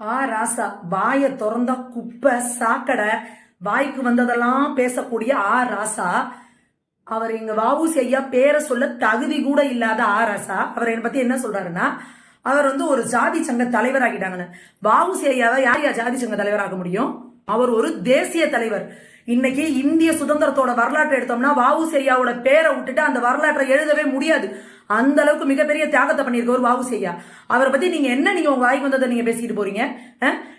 ஆ ராசா வாயை திறந்தா குப்பை சாக்கடை. வாய்க்கு வந்ததெல்லாம் பேசக்கூடிய ஆ ராசா. அவர் எங்க வாவூசி ஐயா பேரை சொல்ல தகுதி கூட இல்லாத ஆ ராசா. அவர் என்னை பத்தி என்ன சொல்றாருன்னா அவர் வந்து ஒரு ஜாதி சங்க தலைவர் ஆகிட்டாங்கன்னு. வாவூசி ஐயாவை யார் யார் ஜாதி சங்க தலைவராக முடியும்? அவர் ஒரு தேசிய தலைவர். இன்னைக்கு இந்திய சுதந்திரத்தோட வரலாற்றை எடுத்தோம்னா வாவுசி ஐயாவோட பேரை விட்டுட்டு அந்த வரலாற்றை எழுதவே முடியாது. அந்த அளவுக்கு மிகப்பெரிய தியாகத்தை பண்ணியிருக்கவர் வாவு ஐயா அவரை பத்தி நீங்க என்ன நீங்க உங்க வாய்க்கு வந்ததை நீங்க பேசிட்டு போறீங்க?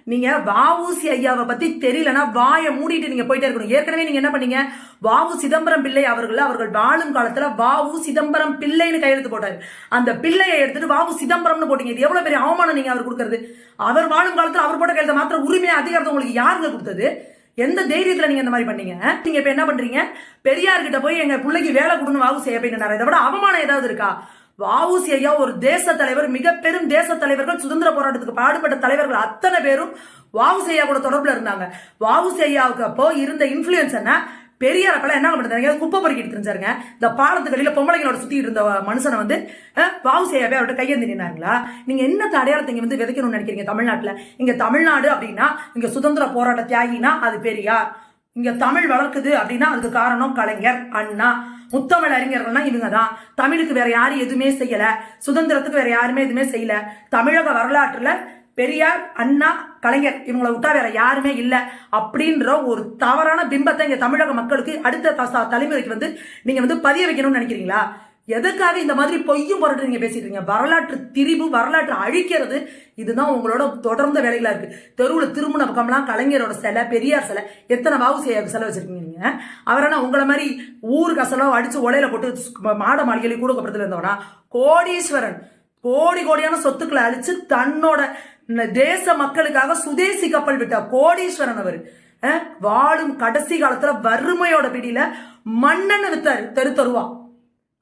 நீங்க வாவுசி ஐயாவை பத்தி தெரியலனா வாயை மூடிட்டு நீங்க போயிட்டே இருக்கணும். ஏற்கனவே நீங்க என்ன பண்ணீங்க? வாவு சிதம்பரம் பிள்ளை அவர்கள் அவர்கள் வாழும் காலத்துல வாவு சிதம்பரம் பிள்ளைன்னு கையெழுத்து போட்டாரு. அந்த பிள்ளையை எடுத்துட்டு வாவு சிதம்பரம்னு போட்டீங்க. இது எவ்வளவு பெரிய அவமானம் நீங்க அவர் கொடுக்கறது? அவர் வாழும் காலத்துல அவர் போட்ட கையெழுத்த மாத்திர உரிமை அதிகாரத்தை உங்களுக்கு யாருங்க கொடுத்தது? எந்த தைரியத்துல நீங்க இந்த மாதிரி பண்ணீங்க? நீங்க இப்ப என்ன பண்றீங்க? பெரியார்கிட்ட போய் எங்க பிள்ளைக்கு வேலை கொடுன்னு வாவு செய்ய போயிட்டு இதை விட அவமானம் ஏதாவது இருக்கா? வாவுசி ஐயா ஒரு தேச தலைவர் மிக பெரும் தேச தலைவர்கள் சுதந்திர போராட்டத்துக்கு பாடுபட்ட தலைவர்கள் அத்தனை பேரும் வாவுசி ஐயா கூட தொடர்புல இருந்தாங்க. வாவுசி ஐயாவுக்கு அப்போ இருந்த இன்ஃபுளுன்ஸ் என்ன? பெரியார் அப்பெல்லாம் என்ன பண்ணுறாங்க குப்பை பொறுக்கி எடுத்துருந்தாருங்க இந்த பாலத்துக்கு அடியில பொம்பளைங்களோட சுற்றிட்டு இருந்த மனுஷனை வந்து பாவு செய்யாவே அவர்கிட்ட கையேந்தி நீங்கள் என்ன அடையாளத்தை இங்கே வந்து விதைக்கணும்னு நினைக்கிறீங்க தமிழ்நாட்டில்? இங்கே தமிழ்நாடு அப்படின்னா இங்கே சுதந்திர போராட்ட தியாகினா அது பெரியார். இங்கே தமிழ் வளர்க்குது அப்படின்னா அதுக்கு காரணம் கலைஞர் அண்ணா. முத்தமிழ் அறிஞர்கள்னா இவங்க தான் தமிழுக்கு வேற யாரும் எதுவுமே செய்யல. சுதந்திரத்துக்கு வேற யாருமே எதுவுமே செய்யல. தமிழக வரலாற்றுல பெரியார் அண்ணா கலைஞர் இவங்களை விட்டா வேற யாருமே இல்லை அப்படின்ற ஒரு தவறான பிம்பத்தை இங்க தமிழக மக்களுக்கு அடுத்த த- தலைமுறைக்கு வந்து நீங்க வந்து பதிய வைக்கணும்னு நினைக்கிறீங்களா? எதுக்காக இந்த மாதிரி பொய்யும் பொருட்டு நீங்க பேசிட்டு இருக்கீங்க? வரலாற்று திரிவு வரலாற்று அழிக்கிறது இதுதான் உங்களோட தொடர்ந்த வேலைகளா இருக்கு. தெருவுல திருமண பக்கம்லாம் கலைஞரோட சிலை பெரியார் சிலை எத்தனை வாவு செய்ய சிலை வச்சிருக்கீங்க நீங்க? அவரான உங்களை மாதிரி ஊர் கசலோ அடிச்சு உலையில போட்டு மாட மாளிகையில கூடக்கப்புறத்துல இருந்தவனா கோடீஸ்வரன். கோடி கோடியான சொத்துக்களை அழிச்சு தன்னோட தேச மக்களுக்காக சுதேசி கப்பல் விட்டார் கோடீஸ்வரன் அவர் வாழும் கடைசி காலத்துல வறுமையோட பிடியில மன்னன் வித்தாரு தெரு தருவா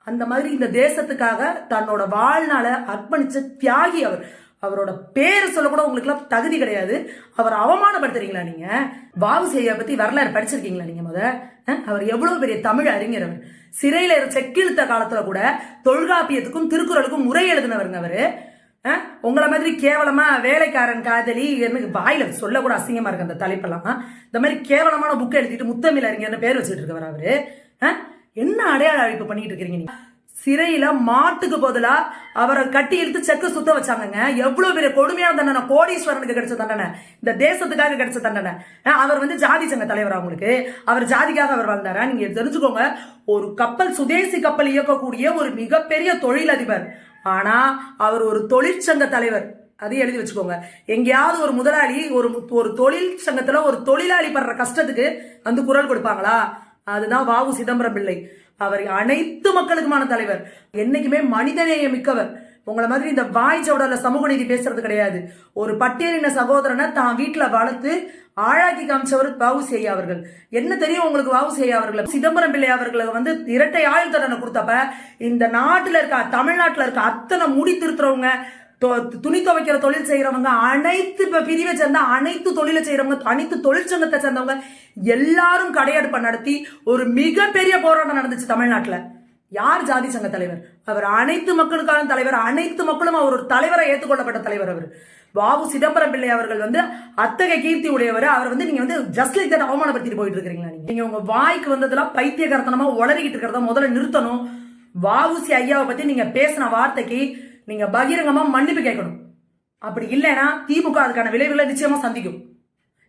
அந்த மாதிரி இந்த தேசத்துக்காக தன்னோட வாழ்நாளை அர்ப்பணிச்ச தியாகி அவர். அவரோட பேர் சொல்ல கூட உங்களுக்கு எல்லாம் தகுதி கிடையாது. அவர் அவமானப்படுத்துறீங்களா நீங்க? பாபு செய்ய பத்தி வரலாறு படிச்சிருக்கீங்களா நீங்க முத? அவர் எவ்வளவு பெரிய தமிழ் அறிஞர் அவர். சிறையில செக்கிழுத்த காலத்துல கூட தொல்காப்பியத்துக்கும் திருக்குறளுக்கும் முறை எழுதினவருங்க அவரு. உங்களை மாதிரி கேவலமா வேலைக்காரன் காதலி எனக்கு வாயில சொல்ல கூட அசிங்கமா இருக்கு அந்த தலைப்பெல்லாம். இந்த மாதிரி கேவலமான புக்கை எழுதிட்டு முத்தமிழ் அறிஞர்னு பேர் வச்சுட்டு இருக்கவர் அவரு. என்ன அடையாள அழிப்பு பண்ணிட்டு இருக்கிறீங்க நீங்க? சிறையில மாட்டுக்கு பதிலா அவரை கட்டி இழுத்து செக்கு சுத்த வச்சாங்கங்க. எவ்வளவு பெரிய கொடுமையான தண்டனை. கோடீஸ்வரனுக்கு கிடைச்ச தண்டனை. இந்த தேசத்துக்காக கிடைச்ச தண்டனை. அவர் வந்து ஜாதி சங்க தலைவர் அவங்களுக்கு அவர் ஜாதிக்காக அவர் வாழ்ந்தாரா? நீங்க தெரிஞ்சுக்கோங்க. ஒரு கப்பல் சுதேசி கப்பல் இயக்கக்கூடிய ஒரு மிகப்பெரிய தொழிலதிபர். ஆனா அவர் ஒரு தொழிற்சங்க தலைவர். அது எழுதி வச்சுக்கோங்க. எங்கேயாவது ஒரு முதலாளி ஒரு ஒரு தொழிற்சங்கத்துல ஒரு தொழிலாளி படுற கஷ்டத்துக்கு வந்து குரல் கொடுப்பாங்களா? அதுதான் வாவு சிதம்பரம் பிள்ளை. அவர் அனைத்து மக்களுக்குமான தலைவர். என்னைக்குமே மனிதநேயம் மிக்கவர் உங்களை மாதிரி இந்த வாய் சவுடல சமூக நீதி பேசுறது கிடையாது. ஒரு பட்டியலின சகோதரனை தான் வீட்டுல வளர்த்து ஆழாக்கி காமிச்சவர் வாவு செய்யா அவர்கள். என்ன தெரியும் உங்களுக்கு வாவு செய்யா அவர்கள்? சிதம்பரம் பிள்ளை அவர்களை வந்து இரட்டை ஆயுள் தண்டனை கொடுத்தப்ப இந்த நாட்டுல இருக்க தமிழ்நாட்டுல இருக்க அத்தனை முடி திருத்துறவங்க தொ- துணி துவைக்கிற தொழில் செய்யறவங்க அனைத்து இப்ப பிரிவை சேர்ந்த அனைத்து தொழிலை செய்யறவங்க அனைத்து தொழிற்சங்கத்தை சேர்ந்தவங்க எல்லாரும் கடையெடுப்பை நடத்தி ஒரு மிகப்பெரிய போராட்டம் நடந்துச்சு தமிழ்நாட்டுல. யார் ஜாதி சங்க தலைவர்? அவர் அனைத்து மக்களுக்கான தலைவர் அனைத்து மக்களும் அவர் ஒரு தலைவரை ஏற்றுக்கொள்ளப்பட்ட தலைவர் அவர். பாபு சிதம்பரம் பிள்ளை அவர்கள் வந்து அத்தகைய கீர்த்தி உடையவர். அவர் வந்து நீங்க வந்து ஜஸ்ட் லைக் தட் அவமானப்படுத்திட்டு போயிட்டு இருக்கீங்களா நீங்க உங்க வாய்க்கு வந்ததெல்லாம் பைத்தியகரத்தனமா உளறிக்கிட்டு இருக்கிறத முதல்ல நிறுத்தணும். வாவுசி ஐயாவை பத்தி நீங்க பேசின வார்த்தைக்கு நீங்க பகிரங்கமா மன்னிப்பு கேட்கணும். அப்படி இல்லைன்னா திமுக அதுக்கான விளைவுகளை நிச்சயமா சந்திக்கும்.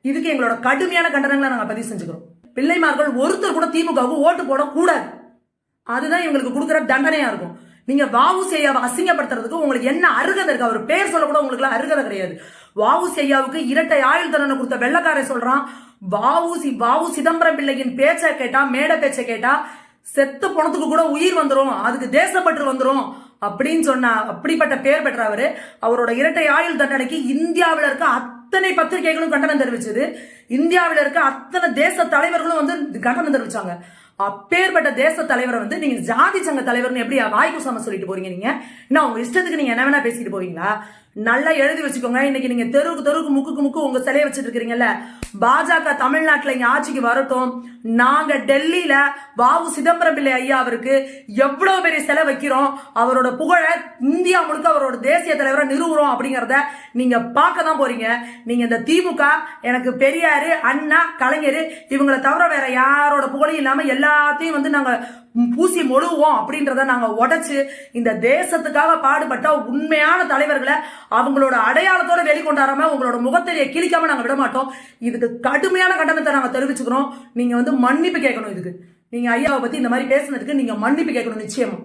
இதுக்கு எங்களோட கடுமையான கண்டனங்களை நாங்க பதிவு செஞ்சுக்கிறோம். பிள்ளைமார்கள் ஒருத்தர் கூட திமுகவுக்கு ஓட்டு போட கூடாது அதுதான் இவங்களுக்கு கொடுக்குற தண்டனையா இருக்கும். நீங்க வாவு செய்யாவை அசிங்கப்படுத்துறதுக்கு உங்களுக்கு என்ன அருகதை இருக்கு? அவர் பேர் சொல்ல கூட உங்களுக்கு அருகதை கிடையாது. வாவு செய்யாவுக்கு இரட்டை ஆயுள் தண்டனை கொடுத்த வெள்ளக்காரன் சொல்றான் வாவு சி வாவு சிதம்பரம் பிள்ளையின் பேச்சை கேட்டா மேடை பேச்சை கேட்டா செத்து பணத்துக்கு கூட உயிர் வந்துடும் அதுக்கு தேசப்பற்று வந்துடும் அப்படின்னு சொன்ன அப்படிப்பட்ட பேர் பெற்ற அவரோட இரட்டை ஆயுள் தண்டனைக்கு இந்தியாவில் இருக்க அத்தனை பத்திரிகைகளும் கண்டனம் தெரிவிச்சது. இந்தியாவில் இருக்க அத்தனை தேச தலைவர்களும் வந்து கண்டனம் தெரிவிச்சாங்க. அப்பேற்பட்ட தேச தலைவரை வந்து நீங்க ஜாதி சங்க தலைவர்னு எப்படி வாய்க்கு சம சொல்லிட்டு போறீங்க நீங்க? நான் உங்க இஷ்டத்துக்கு நீங்க என்ன வேணா பேசிட்டு போவீங்களா? நல்லா எழுதி வச்சுக்கோங்க. இன்னைக்கு நீங்க தெருவுக்கு தெருவுக்கு முக்குக்கு முக்கு உங்க சிலையை வச்சுட்டு இருக்கிறீங்கல்ல. பாஜக தமிழ்நாட்டில் இங்க ஆட்சிக்கு வரட்டும். நாங்க டெல்லியில வாவு சிதம்பரம் பிள்ளை ஐயா அவருக்கு எவ்வளவு பெரிய சிலை வைக்கிறோம். அவரோட புகழை இந்தியா முழுக்க அவரோட தேசிய தலைவரை நிறுவுறோம் அப்படிங்கிறத நீங்க பார்க்க தான் போறீங்க. நீங்க இந்த திமுக எனக்கு பெரியாரு அண்ணா கலைஞர் இவங்களை தவிர வேற யாரோட புகழையும் இல்லாம எல்லாத்தையும் வந்து நாங்க பூசி மொழுவோம் அப்படின்றத நாங்க உடைச்சு இந்த தேசத்துக்காக பாடுபட்ட உண்மையான தலைவர்களை அவங்களோட அடையாளத்தோட வெளிக்கொண்டாராம உங்களோட முகத்தெரிய கிழிக்காம நாங்க விட மாட்டோம் இதுக்கு கடுமையான கண்டனத்தை நாங்க தெரிவிச்சுக்கிறோம். நீங்க வந்து மன்னிப்பு கேட்கணும் இதுக்கு. நீங்க ஐயாவை பத்தி இந்த மாதிரி பேசுனதுக்கு நீங்க மன்னிப்பு கேட்கணும் நிச்சயமா.